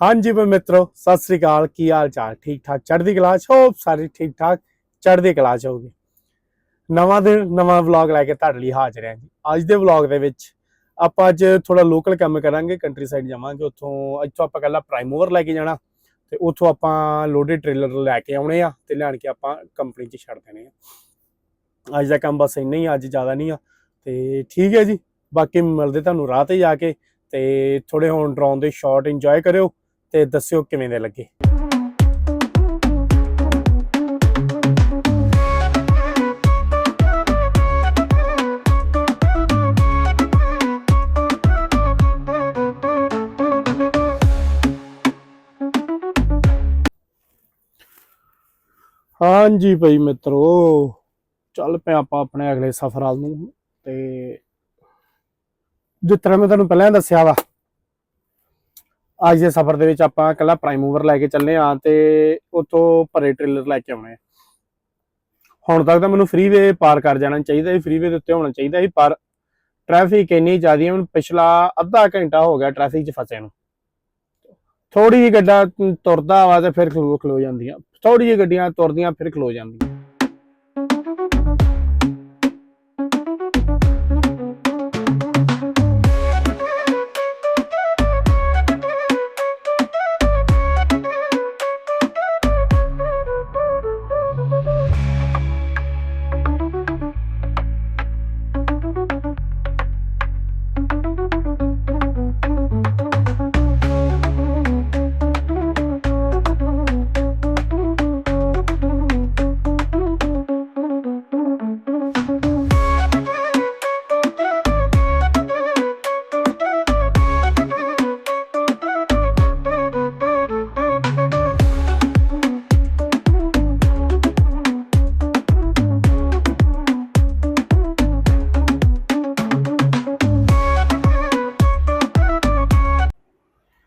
ਹਾਂਜੀ ਵੀ ਮਿੱਤਰੋ, ਸਤਿ ਸ੍ਰੀ ਅਕਾਲ, ਕੀ ਹਾਲ ਚਾਲ? ਠੀਕ ਠਾਕ ਚੜ੍ਹਦੀ ਕਲਾ ਚ? ਹੋਪ ਸਾਰੇ ਠੀਕ ਠਾਕ ਚੜ੍ਹਦੀ ਕਲਾ ਚ ਹੋਗੇ ਨਵਾਂ ਦਿਨ, ਨਵਾਂ ਵਲੌਗ ਲੈ ਕੇ ਤੁਹਾਡੇ ਲਈ ਹਾਜ਼ਰ ਹਾਂ ਜੀ। ਅੱਜ ਦੇ ਵਲੌਗ ਦੇ ਵਿੱਚ ਆਪਾਂ ਅੱਜ ਥੋੜਾ ਲੋਕਲ ਕੰਮ ਕਰਾਂਗੇ ਕੰਟਰੀ ਸਾਈਡ ਜਾਵਾਂਗੇ। ਉੱਥੋਂ ਇੱਥੋਂ ਆਪਾਂ ਕੱਲਾ ਪ੍ਰਾਈਮ ਓਵਰ ਲੈ ਕੇ ਜਾਣਾ ਤੇ ਉੱਥੋਂ ਆਪਾਂ ਲੋਡਡ ਟ੍ਰੇਲਰ ਲੈ ਕੇ ਆਉਣੇ ਆ ਤੇ ਲਿਆਣ ਕੇ ਆਪਾਂ ਕੰਪਨੀ 'ਚ ਛੱਡ ਦੇਣੇ ਆ। ਅੱਜ ਦਾ ਕੰਮ ਬਸ ਇੰਨਾ ਹੀ ਅੱਜ ਜ਼ਿਆਦਾ ਨਹੀਂ ਆ। ਤੇ ਠੀਕ ਹੈ ਜੀ, ਬਾਕੀ ਮਿਲਦੇ ਤੁਹਾਨੂੰ ਰਾਹ ਤੇ ਜਾ ਕੇ ਤੇ ਥੋੜੇ ਹੁਣ ਡਰਾਉਣ ਦੇ ਸ਼ਾਟ ਇੰਜੋਏ ਕਰਿਓ। ਤੇ ਦੱਸਿਓ ਕਿਵੇਂ ਦੇ ਲੱਗੇ? ਹਾਂਜੀ ਭਾਈ ਮਿੱਤਰੋ, ਚੱਲ ਪਿਆ ਆਪਾਂ ਆਪਣੇ ਅਗਲੇ ਸਫ਼ਰ ਵੱਲ ਨੂੰ ਤੇ ਜਿਸ ਤਰ੍ਹਾਂ ਮੈਂ ਤੁਹਾਨੂੰ ਪਹਿਲਾਂ ਦੱਸਿਆ ਵਾ ਅੱਜ ਦੇ ਸਫ਼ਰ ਦੇ ਵਿੱਚ ਆਪਾਂ ਕੱਲਾ ਪ੍ਰਾਈਮ ਮੂਵਰ ਲੈ ਕੇ ਚੱਲੇ ਆ ਤੇ ਉਤੋਂ ਭਰੇ ਟ੍ਰੇਲਰ ਲੈ ਕੇ ਆਉਣੇ ਆ। ਹੁਣ ਤੱਕ ਤਾਂ ਮੈਨੂੰ ਫ੍ਰੀਵੇ ਪਾਰ ਕਰ ਜਾਣਾ ਚਾਹੀਦਾ ਸੀ ਫ੍ਰੀਵੇ ਦੇ ਉੱਤੇ ਹੋਣਾ ਚਾਹੀਦਾ ਸੀ, ਪਰ ਟ੍ਰੈਫਿਕ ਇੰਨੀ ਜ਼ਿਆਦੀ ਹੈ ਮੈਨੂੰ ਪਿਛਲਾ ਅੱਧਾ ਘੰਟਾ ਹੋ ਗਿਆ ਟ੍ਰੈਫਿਕ 'ਚ ਫਸੇ ਨੂੰ। ਥੋੜੀ ਜਿਹੀ ਗੱਡਾ ਤੁਰਦਾ ਵਾ ਤੇ ਫਿਰ ਖਲੋ ਖਲੋ ਜਾਂਦੀਆਂ ਥੋੜੀ ਜਿਹੀ ਗੱਡੀਆਂ ਤੁਰਦੀਆਂ, ਫਿਰ ਖਲੋ ਜਾਂਦੀਆਂ।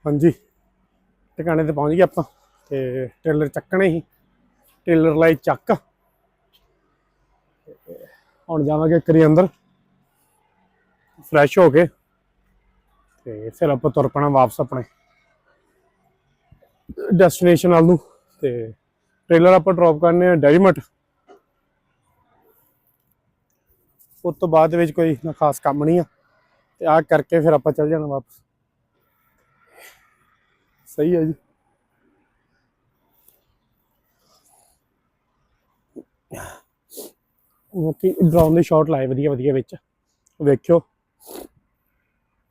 ਹਾਂਜੀ। ਟਿਕਾਣੇ ਤੇ ਪਹੁੰਚ ਗਏ ਆਪਾਂ ਤੇ ਟ੍ਰੇਲਰ ਚੱਕਣੇ ਸੀ। ਟ੍ਰੇਲਰ ਲਈ ਚੱਕ। ਤੇ ਹੁਣ ਜਾਵਾਂਗੇ ਕਰੀ ਅੰਦਰ। ਫਰੈਸ਼ ਹੋ ਕੇ। ਤੇ ਫਿਰ ਆਪਾਂ ਤੁਰ ਪੈਣਾ ਵਾਪਸ ਆਪਣੇ ਡੈਸਟੀਨੇਸ਼ਨ ਵੱਲ ਨੂੰ। ਤੇ ਟ੍ਰੇਲਰ ਆਪਾਂ ਡ੍ਰੌਪ ਕਰਨੇ ਆ ਡੈਰੀਮਟ ਉਸ ਤੋਂ ਬਾਅਦ ਵਿੱਚ ਕੋਈ ਨਾ ਖਾਸ ਕੰਮ ਨਹੀਂ ਆ। ਤੇ ਆ ਕਰਕੇ ਫਿਰ ਆਪਾਂ ਚੱਲ ਜਾਣਾ ਵਾਪਸ। ਸਹੀ ਹੈ ਜੀ। ਉਹ ਕਿ ਡਰਾਉਨ ਦੇ ਸ਼ਾਟ ਲਾਏ, ਵਧੀਆ ਵਧੀਆ ਵਿੱਚ। ਵੇਖਿਓ।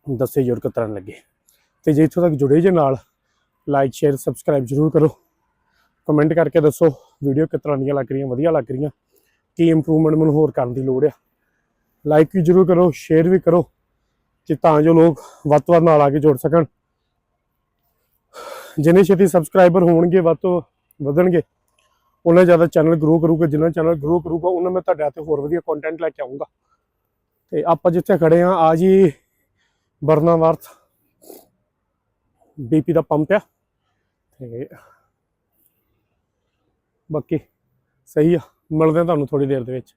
ਦੱਸੇ ਜਰੂਰ ਕਤਰਨ ਲੱਗੇ। ਤੇ ਜੇ ਇੱਥੋਂ ਤੱਕ ਜੁੜੇ ਜੇ ਨਾਲ ਲਾਈਕ ਸ਼ੇਅਰ ਸਬਸਕ੍ਰਾਈਬ ਜਰੂਰ ਕਰੋ। ਕਮੈਂਟ ਕਰਕੇ ਦੱਸੋ ਵੀਡੀਓ ਕਿਸ ਤਰ੍ਹਾਂ ਦੀਆਂ ਲੱਗ ਰਹੀਆਂ, ਵਧੀਆ ਲੱਗ ਰਹੀਆਂ। ਕੀ ਇੰਪਰੂਵਮੈਂਟ ਮੈਨੂੰ ਹੋਰ ਕਰਨ ਦੀ ਲੋੜ ਆ। ਲਾਈਕ ਵੀ ਜਰੂਰ ਕਰੋ ਸ਼ੇਅਰ ਵੀ ਕਰੋ। ਕਿ ਤਾਂ ਜੋ ਲੋਕ ਵੱਧ ਤੋਂ ਵੱਧ ਨਾਲ ਆ ਕੇ ਜੁੜ ਸਕਣ। ਜਿੰਨੇ ਛੇਤੀ ਸਬਸਕ੍ਰਾਈਬਰ ਹੋਣਗੇ, ਵੱਧ ਤੋਂ ਵਧਣਗੇ ਉਹਨਾਂ ਜ਼ਿਆਦਾ ਚੈਨਲ ਗਰੋ ਕਰੂਗਾ। ਜਿੰਨਾ ਚੈਨਲ ਗਰੋ ਕਰੂਗਾ ਉਹਨਾਂ ਮੈਂ ਤੁਹਾਡੇ ਹੱਥੇ ਹੋਰ ਵਧੀਆ ਕੰਟੈਂਟ ਲੈ ਕੇ ਆਉਂਗਾ ਤੇ ਆਪਾਂ ਜਿੱਥੇ ਖੜੇ ਆ ਆ ਜੀ ਬਰਨਾਵਰਤ ਬੀਪੀ ਦਾ ਪੰਪ ਆ। ਤੇ ਬਾਕੀ ਸਹੀ ਆ, ਮਿਲਦੇ ਆ ਤੁਹਾਨੂੰ ਥੋੜੀ ਦੇਰ ਦੇ ਵਿੱਚ।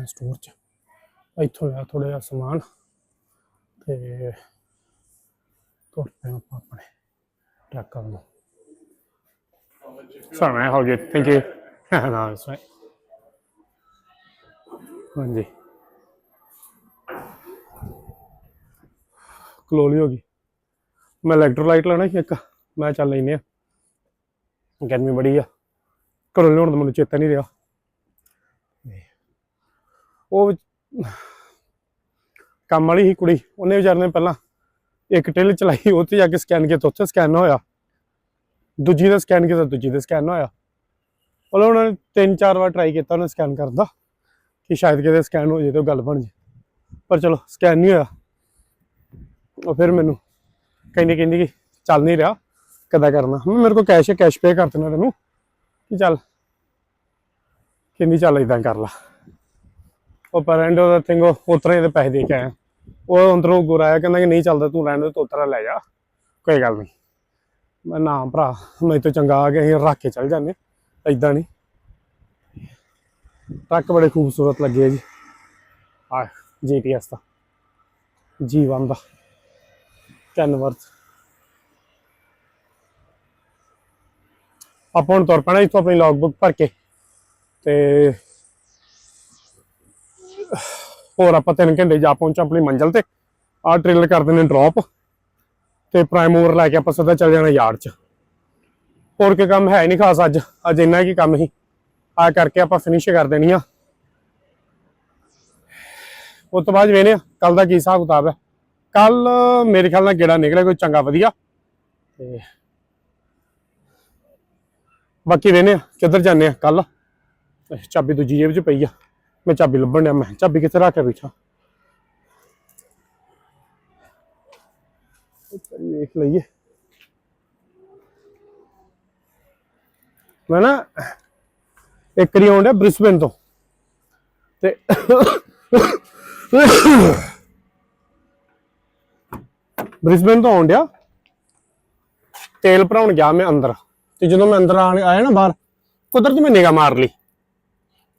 ਆਪਾਂ ਆਏ ਹਾਂ ਸਟੋਰ 'ਚ ਇੱਥੋਂ ਲਿਆ ਥੋੜਾ ਜਿਹਾ ਸਮਾਨ ਤੇ ਤੁਰ ਪਏ ਆਪਾਂ ਆਪਣੇ ਟਰੱਕ ਵੱਲ ਨੂੰ Sorry, man. All good. Thank you. no, that's right. ਹਾਂਜੀ ਕਲੋਲੀ ਹੋ ਗਈ ਮੈਂ ਇਲੈਕਟ੍ਰੋਲਾਈਟ ਲੈਣਾ ਸੀ ਇੱਕ ਮੈਂ ਚੱਲ ਲੈਨੇ ਆ ਗਰਮੀ ਬੜੀ ਆ ਘਰੋਂ ਲਿਆਉਣ ਦਾ ਮੈਨੂੰ ਚੇਤਾ ਨਹੀਂ ਰਿਹਾ ਉਹ ਕੰਮ ਵਾਲੀ ਸੀ ਕੁੜੀ, ਉਹਨੇ ਵਿਚਾਰੇ ਨੇ ਪਹਿਲਾਂ ਇੱਕ ਟਿਲ ਚਲਾਈ ਉੱਥੇ ਜਾ ਕੇ ਸਕੈਨ ਕੀਤਾ, ਉੱਥੇ ਸਕੈਨ ਹੋਇਆ। ਦੂਜੀ ਦਾ ਸਕੈਨ ਕੀਤਾ, ਦੂਜੀ ਦਾ ਸਕੈਨ ਹੋਇਆ। ਉਹ ਉਹਨਾਂ ਨੇ ਤਿੰਨ ਚਾਰ ਵਾਰ ਟਰਾਈ ਕੀਤਾ ਉਹਨੇ ਸਕੈਨ ਕਰਨ ਦਾ, ਕਿ ਸ਼ਾਇਦ ਕਿਤੇ ਸਕੈਨ ਹੋ ਜੇ ਤੇ ਉਹ ਗੱਲ ਬਣ ਜੇ ਪਰ ਚਲੋ ਸਕੈਨ ਨਹੀਂ ਹੋਇਆ। ਉਹ ਫਿਰ ਮੈਨੂੰ ਕਹਿੰਦੀ ਕਹਿੰਦੀ ਕਿ ਚੱਲ ਨਹੀਂ ਰਿਹਾ, ਕਿੱਦਾਂ ਕਰਨਾ? ਮੈਂ ਮੇਰੇ ਕੋਲ ਕੈਸ਼ ਹੈ ਕੈਸ਼ ਪੇ ਕਰ ਦੇਣਾ ਤੈਨੂੰ। ਕਿ ਚੱਲ, ਕਹਿੰਦੀ, ਚੱਲ ਇਦਾਂ ਕਰ ਲਾ। ਉਹ ਪਰ ਐਂਡ ਉਹਦਾ ਥਿੰਗ ਉਤਰੇ ਦੇ ਪੈਸੇ ਦੇ ਕੇ ਆਇਆ। ਉਹ ਅੰਦਰੋਂ ਗੋਰਾ ਕਹਿੰਦਾ ਕਿ ਨਹੀਂ ਚੱਲਦਾ, ਤੂੰ ਰਹਿਣ ਦੇ, ਤੂੰ ਲੈ ਜਾ। ਕੋਈ ਗੱਲ ਨਹੀਂ। ਮੈਂ ਨਾ ਭਰਾ, ਮੈਂ ਤੋਂ ਚੰਗਾ ਆ ਗਿਆ, ਅਸੀਂ ਰੱਖ ਕੇ ਚੱਲ ਜਾਂਦੇ ਐਦਾਂ ਨਹੀਂ। ਟਰੱਕ ਬੜੇ ਖੂਬਸੂਰਤ ਲੱਗੇ ਆ ਜੀ। ਆ ਜੀਟੀਐਸ ਦਾ। ਜੀ1 ਦਾ। ਕੈਨਵਰਥ ਆਪਾਂ ਹੁਣ ਤੁਰ ਪੈਣਾ ਇੱਥੋਂ ਆਪਣੀ ਲੌਗਬੁੱਕ ਭਰ ਕੇ ਤੇ ਹੋਰ ਆਪਾਂ 3 ਘੰਟੇ ਜਾ ਪਹੁੰਚਾਂ ਆਪਣੀ ਮੰਜ਼ਿਲ ਤੇ। ਆਹ ਟ੍ਰੇਲਰ ਕਰਦੇ ਦਿੰਦੇ ਡ੍ਰੌਪ ਤੇ ਪ੍ਰਾਈਮ ਲੈ ਕੇ ਆਪਾਂ ਸਿੱਧਾ ਚੱਲ ਜਾਣਾ ਯਾਰਡ 'ਚ। ਹੋਰ ਕੋਈ ਕੰਮ ਹੈ ਨਹੀਂ ਖਾਸ ਅੱਜ ਅੱਜ ਇੰਨਾ ਕੀ ਕੰਮ ਸੀ। ਆ ਕਰਕੇ ਆਪਾਂ ਫਿਨਿਸ਼ ਕਰ ਦੇਣੀ ਆ। ਉਸ ਤੋਂ ਬਾਅਦ ਵੇਨੇ ਕੱਲ ਦਾ ਕੀ ਹਿਸਾਬ ਕਿਤਾਬ ਹੈ। ਕੱਲ ਮੇਰੇ ਖਿਆਲ ਨਾਲ ਗੇੜਾ ਨਿਕਲਿਆ, ਕੋਈ ਚੰਗਾ ਵਧੀਆ। ਤੇ ਬਾਕੀ ਵੇਨੇ ਕਿੱਧਰ ਜਾਂਦੇ ਆ ਕੱਲ ਚਾਬੀ ਦੂਜੀ ਜੇਬ 'ਚ ਪਈ ਆ। ਮੈਂ ਚਾਬੀ ਲੱਭਣ ਡਿਆ, ਮੈਂ ਕਿਹਾ ਚਾਬੀ ਕਿੱਥੇ ਰੱਖ ਕੇ ਬੈਠਾ? ਵੇਖ ਲਈਏ। ਮੈਂ ਨਾ ਇੱਕ ਵਾਰੀ ਆਉਂਦਾ ਬ੍ਰਿਸਬਨ ਤੋਂ। ਤੇ ਬ੍ਰਿਸਬਨ ਤੋਂ ਆਉਂਦਿਆ ਤੇਲ ਭਰਾਉਣ ਗਿਆ ਮੈਂ ਅੰਦਰ। ਤੇ ਜਦੋਂ ਮੈਂ ਅੰਦਰ ਆਇਆ ਨਾ ਬਾਹਰ, ਕੁਦਰਤ ਮੈਂ ਨਿਗਾਹ ਮਾਰ ਲਈ।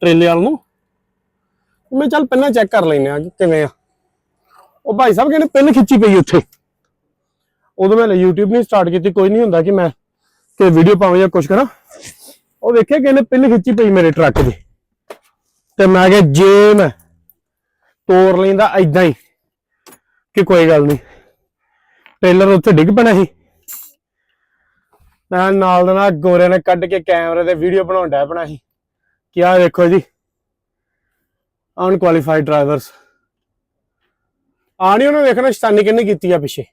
ਟ੍ਰੇਲੇ ਵਾਲ ਨੂੰ। ਮੈਂ ਚੱਲ ਪਹਿਲਾਂ ਚੈੱਕ ਕਰ ਲੈਨੇ ਆ ਕਿਵੇਂ ਆ। ਉਹ ਭਾਈ ਸਾਹਿਬ ਕਹਿੰਦੇ ਪਿੰਨ ਖਿੱਚੀ ਪਈ ਉੱਥੇ। ਉਦੋਂ ਮੈਂ YouTube ਨਹੀਂ ਸਟਾਰਟ ਕੀਤੀ, ਕੋਈ ਨਹੀਂ ਹੁੰਦਾ ਕਿ ਮੈਂ ਕਿ ਵੀਡੀਓ ਪਾਵਾਂ ਜਾਂ ਕੁਝ ਕਰਾਂ। ਉਹ ਵੇਖਿਆ ਕਹਿੰਦੇ ਪਿੰਨ ਖਿੱਚੀ ਪਈ ਮੇਰੇ ਟਰੱਕ ਦੀ। ਤੇ ਮੈਂ ਕਿਹਾ ਜੇ ਮੈਂ ਤੋੜ ਲੈਂਦਾ ਐਦਾਂ ਹੀ, ਕਿ ਕੋਈ ਗੱਲ ਨਹੀਂ। ਟ੍ਰੇਲਰ ਉੱਥੇ ਡਿੱਗ ਪੈਣਾ ਸੀ। ਮੈਂ ਨਾਲ ਦੇ ਨਾਲ ਗੋਰੇ ਨੇ ਕੱਢ ਕੇ ਕੈਮਰੇ ਤੇ ਵੀਡੀਓ ਬਣਾਉਣ ਡਿਆ ਪੈਣਾ ਸੀ। ਕਿ ਆਹ ਦੇਖੋ ਜੀ। Unqualified drivers. ਆਣੀ ਉਹਨੇ ਵੇਖਣਾ ਸ਼ਤਾਨੀ ਕਿੰਨੇ ਕੀਤੀ ਆ ਪਿੱਛੇ।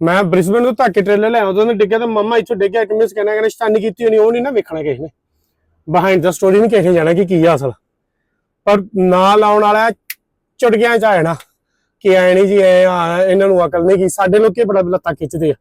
ਮੈਂ ਬ੍ਰਿਸਬਨ ਤੋਂ ਧੱਕੇ ਟ੍ਰੇਲਰ ਲੈ ਆਉਂਦਾ ਉਹਨੇ ਡਿੱਗਿਆ ਤਾਂ ਮੰਮਾ ਇੱਥੋਂ ਡਿੱਗਿਆ ਕਿ ਮਿਸ ਕਹਿੰਦਾ ਕਿ ਸ਼ਤਾਨੀ ਕੀਤੀ ਹੋਣੀ, ਉਹ ਨਹੀਂ ਨਾ ਵੇਖਣਾ ਕਿਸੇ ਨੇ। ਬਿਹਾਈਂਡ ਦਾ ਸਟੋਰੀ ਨਹੀਂ ਕਿਸੇ ਜਾਣਾ ਕਿ ਕੀ ਆ ਅਸਲ। ਪਰ ਨਾਲ ਆਉਣ ਵਾਲਾ ਚੁਟਕਿਆਂ ਚ ਆ ਜਾਣਾ ਕਿ ਐ ਨਹੀਂ ਜੀ, ਐ ਇਹਨਾਂ ਨੂੰ ਅਕਲ ਨਹੀਂ ਕੀ ਸਾਡੇ ਲੋਕੇ ਬੜਾ ਲੱਤਾਂ ਖਿੱਚਦੇ ਆ।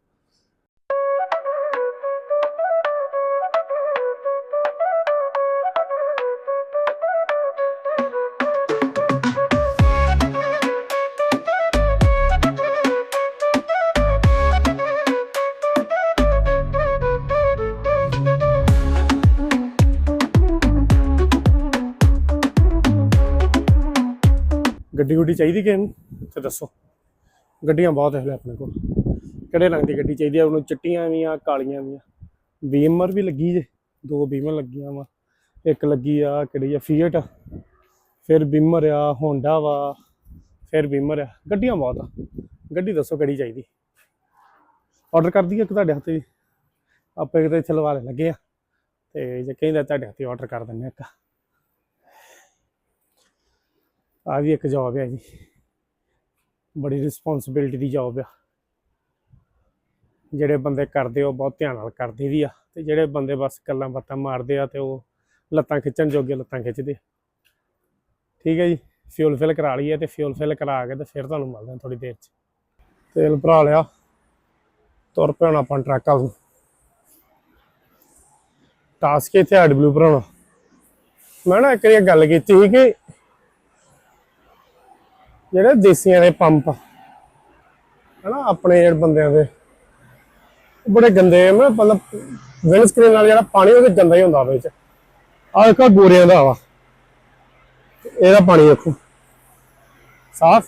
ਗੱਡੀ ਗੁੱਡੀ ਚਾਹੀਦੀ ਕਿ ਨੂੰ? ਤੇ ਦੱਸੋ। ਗੱਡੀਆਂ ਬਹੁਤ ਹੈ ਆਪਣੇ ਕੋਲ। ਕਿਹੜੇ ਰੰਗ ਦੀ ਗੱਡੀ ਚਾਹੀਦੀ ਆ? ਉਹਨੂੰ ਚਿੱਟੀਆਂ ਵੀ ਆ, ਕਾਲੀਆਂ ਵੀ ਆ। ਬੀਮਰ ਵੀ ਲੱਗੀ ਜੇ। ਦੋ ਬੀਮਰ ਲੱਗੀਆਂ ਵਾ। ਇੱਕ ਲੱਗੀ ਆ ਕਿਹੜੀ ਆ? ਫੀਟ ਫਿਰ ਬੀਮਰ ਆ, ਹੋਂਡਾ ਵਾ। ਫਿਰ ਬੀਮਰ ਆ। ਗੱਡੀਆਂ ਬਹੁਤ ਆ। ਗੱਡੀ ਦੱਸੋ ਕਿਹੜੀ ਚਾਹੀਦੀ? ਆਰਡਰ ਕਰ ਦਈਏ ਇੱਕ ਤੁਹਾਡੇ ਹੱਥੇ ਜੀ ਆਪਾਂ ਕਿਤੇ ਇੱਥੇ ਲਵਾ ਲੈ ਲੱਗੇ ਆ। ਤੇ ਜੇ ਕਹਿੰਦਾ ਤੁਹਾਡੇ ਹੱਥੇ ਆਰਡਰ ਕਰ ਦਿੰਦੇ ਆ ਇੱਕ ਆ ਵੀ ਇੱਕ ਜੌਬ ਹੈ ਜੀ। ਬੜੀ ਰਿਸਪੌਂਸਿਬਿਲਟੀ ਦੀ ਜੌਬ ਆ। ਜਿਹੜੇ ਬੰਦੇ ਕਰਦੇ ਉਹ ਬਹੁਤ ਧਿਆਨ ਨਾਲ ਕਰਦੇ ਵੀ ਆ ਤੇ ਜਿਹੜੇ ਬੰਦੇ ਬਸ ਗੱਲਾਂ ਬਾਤਾਂ ਮਾਰਦੇ ਆ ਤੇ ਉਹ ਲੱਤਾਂ ਖਿੱਚਣ ਜੋਗੇ ਲੱਤਾਂ ਖਿੱਚਦੇ ਠੀਕ ਹੈ ਜੀ ਫਿਊਲ ਫਿਲ ਕਰਾ ਲਈਏ ਤੇ ਫਿਊਲ ਫਿਲ ਕਰਾ ਕੇ ਤੇ ਫਿਰ ਤੁਹਾਨੂੰ ਮਿਲਦੇ ਹਾਂ ਥੋੜੀ ਦੇਰ ਚ। ਤੇਲ ਭਰਾ ਲਿਆ, ਤੁਰ ਪਿਆ ਹੁਣ ਆਪਾਂ ਟਰੱਕ ਵੱਲ ਨੂੰ। ਟਾਸਕ ਇੱਥੇ ਆਰਡਬਲਯੂ ਭਰਾਉਣਾ। ਮੈਂ ਨਾ ਇੱਕ ਵਾਰੀ ਗੱਲ ਕੀਤੀ ਸੀ ਕਿ ਜਿਹੜੇ ਦੇਸੀਆਂ ਦੇ ਪੰਪ ਹਨਾ, ਆਪਣੇ ਜਿਹੜੇ ਬੰਦਿਆਂ ਦੇ। ਬੜੇ ਗੰਦੇ ਆ ਮਤਲਬ ਵਿੰਡ ਸਕਰੀਨ ਨਾਲ ਜਿਹੜਾ ਪਾਣੀ ਉਹ ਗੰਦਾ ਹੀ ਹੁੰਦਾ ਵਿੱਚ। ਆਹ ਇੱਕ ਗੋਰਿਆਂ ਦਾ ਵਾ ਇਹਦਾ ਪਾਣੀ ਦੇਖੋ ਸਾਫ਼।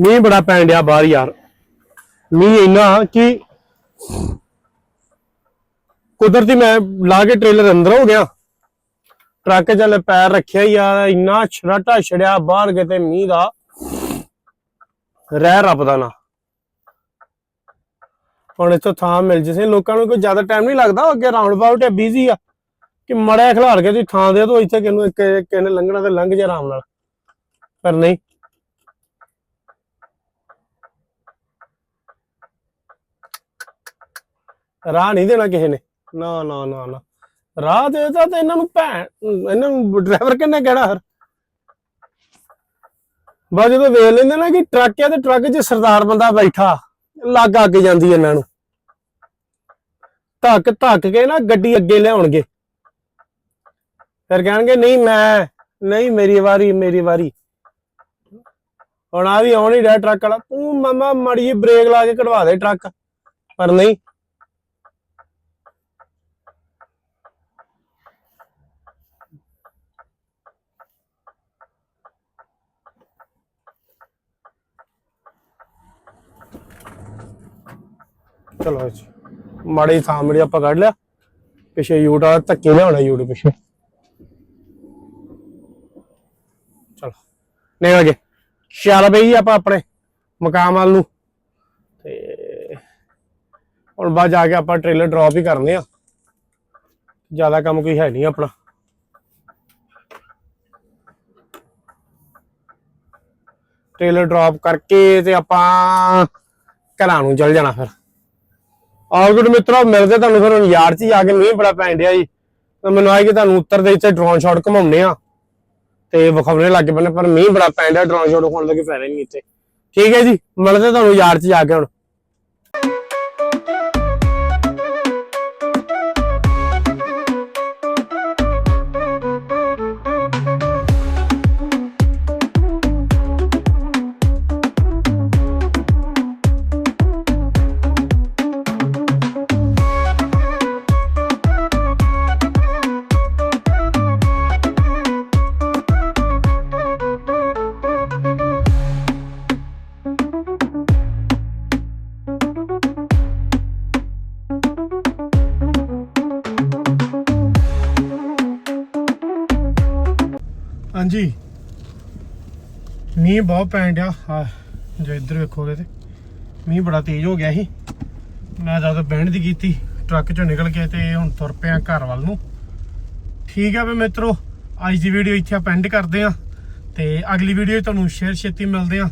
ਮੀਂਹ ਬੜਾ ਪੈਣ ਡਿਆ ਬਾਹਰ ਯਾਰ। ਮੀਂਹ ਇੰਨਾ ਕਿ ਕੁਦਰਤੀ ਮੈਂ ਲਾ ਕੇ ਟ੍ਰੇਲਰ ਅੰਦਰ ਹੋ ਗਿਆ। ਟਰੱਕ ਚੱਲ ਪੈਰ ਰੱਖਿਆ ਯਾਰ ਇੰਨਾ ਛਰਾਟਾ ਛੜਿਆ ਬਾਹਰ ਕਿਤੇ ਮੀਂਹ ਦਾ। ਰਹਿ ਰੱਬ ਦਾ ਨਾ। ਹੁਣ ਇੱਥੋਂ ਥਾਂ ਮਿਲ ਜਿਸੇ ਲੋਕਾਂ ਨੂੰ ਕੋਈ ਜ਼ਿਆਦਾ ਟਾਈਮ ਨਹੀਂ ਲੱਗਦਾ ਅੱਗੇ ਰਾਉਂਡ ਅਬਾਊਟ ਹੈ ਬਿਜ਼ੀ ਆ। ਕਿ ਮੜਿਆ ਖਿਲਾਰ ਕੇ ਤੁਸੀਂ ਥਾਂ ਦੇ ਦੋ ਇੱਥੇ ਕਿਨੂੰ ਇੱਕ ਕਿਸੇ ਲੰਘਣਾ ਤੇ ਲੰਘ ਜਾ ਆਰਾਮ ਨਾਲ। ਪਰ ਨਹੀਂ ਰਾਹ ਨਹੀਂ ਦੇਣਾ ਕਿਸੇ ਨੇ। ਨਾ ਨਾ ਨਾ ਨਾ। ਰਾਹ ਦੇਤਾ ਤੇ ਇਹਨਾਂ ਨੂੰ ਭੈਣ, ਇਹਨਾਂ ਨੂੰ ਡਰਾਈਵਰ ਕਿੰਨੇ ਕਹਿਣਾ ਹਰ ਬਾ ਜਦੋਂ ਵੇਖ ਲੈਂਦੇ ਨਾ ਕਿ ਟਰੱਕ ਹੈ ਤੇ ਟਰੱਕ 'ਚ ਸਰਦਾਰ ਬੰਦਾ ਬੈਠਾ, ਲੱਗ ਅੱਗ ਜਾਂਦੀ ਇਹਨਾਂ ਨੂੰ। ਧੱਕ ਧੱਕ ਕੇ ਨਾ ਗੱਡੀ ਅੱਗੇ ਲਿਆਉਣਗੇ। ਫਿਰ ਕਹਿਣਗੇ, ਨਹੀਂ, ਮੈਂ, ਨਹੀਂ, ਮੇਰੀ ਵਾਰੀ ਮੇਰੀ ਵਾਰੀ। ਹੁਣ ਆ ਵੀ ਆਉਣ ਹੀ ਰਿਹਾ ਟਰੱਕ ਵਾਲਾ। ਤੂੰ ਮਮਾ ਮੜੀ ਜਿਹੀ ਬ੍ਰੇਕ ਲਾ ਕੇ ਕਢਵਾ ਦੇ ਟਰੱਕ। ਪਰ ਨਹੀਂ ਚਲੋ ਜੀ। ਮਾੜੀ ਥਾਂ ਮਿਲੀ ਆਪਾਂ ਕੱਢ ਲਿਆ। ਪਿੱਛੇ ਯੂਟ ਵਾਲਾ ਧੱਕੇ ਲਿਆਉਣਾ ਯੂਟ ਪਿੱਛੇ। ਚਲੋ। ਨਿਕਲ ਗਏ ਚੱਲ ਬਈ ਆਪਾਂ ਆਪਣੇ ਮਕਾਮ ਵੱਲ ਨੂੰ। ਤੇ ਹੁਣ ਬਾਅਦ ਜਾ ਕੇ ਆਪਾਂ ਟ੍ਰੇਲਰ ਡ੍ਰੌਪ ਹੀ ਕਰਨੇ ਆ। ਜ਼ਿਆਦਾ ਕੰਮ ਕੋਈ ਹੈ ਨਹੀਂ ਆਪਣਾ। ਟ੍ਰੇਲਰ ਡ੍ਰੌਪ ਕਰਕੇ ਤੇ ਆਪਾਂ ਘਰਾਂ ਨੂੰ ਚੱਲ ਜਾਣਾ ਫਿਰ। ਆਓ ਗੁੱਡ ਮਿੱਤਰੋ, ਮਿਲਦੇ ਤੁਹਾਨੂੰ ਫਿਰ ਯਾਰ ਚ ਜਾ ਕੇ ਮੀਂਹ ਬੜਾ ਪੈਣ ਡਿਆ ਜੀ। ਤੇ ਮੈਨੂੰ ਆਇਆ ਕਿ ਤੁਹਾਨੂੰ ਉੱਤਰ ਦੇ ਇੱਥੇ ਡਰੋਨ ਸ਼ਾਟ ਘਮਾਉਣੇ ਆ ਤੇ ਵਿਖਾਉਣੇ ਲੱਗੇ ਬੰਨੇ ਪਰ ਮੀਂਹ ਬੜਾ ਪੈਣ ਡਿਆ ਡਰੋਨ ਸ਼ਾਟ ਵਿਖਾਉਣ ਦਾ ਕੀ ਫਾਇਦਾ ਨਹੀਂ ਇੱਥੇ। ਠੀਕ ਹੈ ਜੀ, ਮਿਲਦੇ ਤੁਹਾਨੂੰ ਯਾਰ ਚ ਜਾ ਕੇ ਹੁਣ। ਮੀਂਹ ਬਹੁਤ ਪੈਣ ਡਿਆ। ਆ ਜੇ ਇੱਧਰ ਵੇਖੋਗੇ ਤੇ। ਮੀਂਹ ਬੜਾ ਤੇਜ਼ ਹੋ ਗਿਆ ਸੀ। ਮੈਂ ਜਦ ਬਹਿਣ ਦੀ ਕੀਤੀ, ਟਰੱਕ ਚੋਂ ਨਿਕਲ ਕੇ ਤੇ ਹੁਣ ਤੁਰ ਪਿਆ ਘਰ ਵੱਲ ਨੂੰ। ਠੀਕ ਆ ਵੀ ਮਿੱਤਰੋ, ਅੱਜ ਦੀ ਵੀਡੀਓ ਇੱਥੇ ਆਪਾਂ ਕਰਦੇ ਆ ਤੇ ਅਗਲੀ ਵੀਡੀਓ ਤੁਹਾਨੂੰ ਸ਼ੇਅਰ ਛੇਤੀ ਮਿਲਦੇ ਆ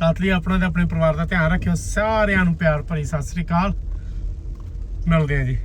ਤਦ ਲਈ ਆਪਣਾ ਤੇ ਆਪਣੇ ਪਰਿਵਾਰ ਦਾ ਧਿਆਨ ਰੱਖਿਓ। ਸਾਰਿਆਂ ਨੂੰ ਪਿਆਰ ਭਰੀ ਸਤਿ ਸ੍ਰੀ ਅਕਾਲ। ਮਿਲਦੇ ਆ ਜੀ।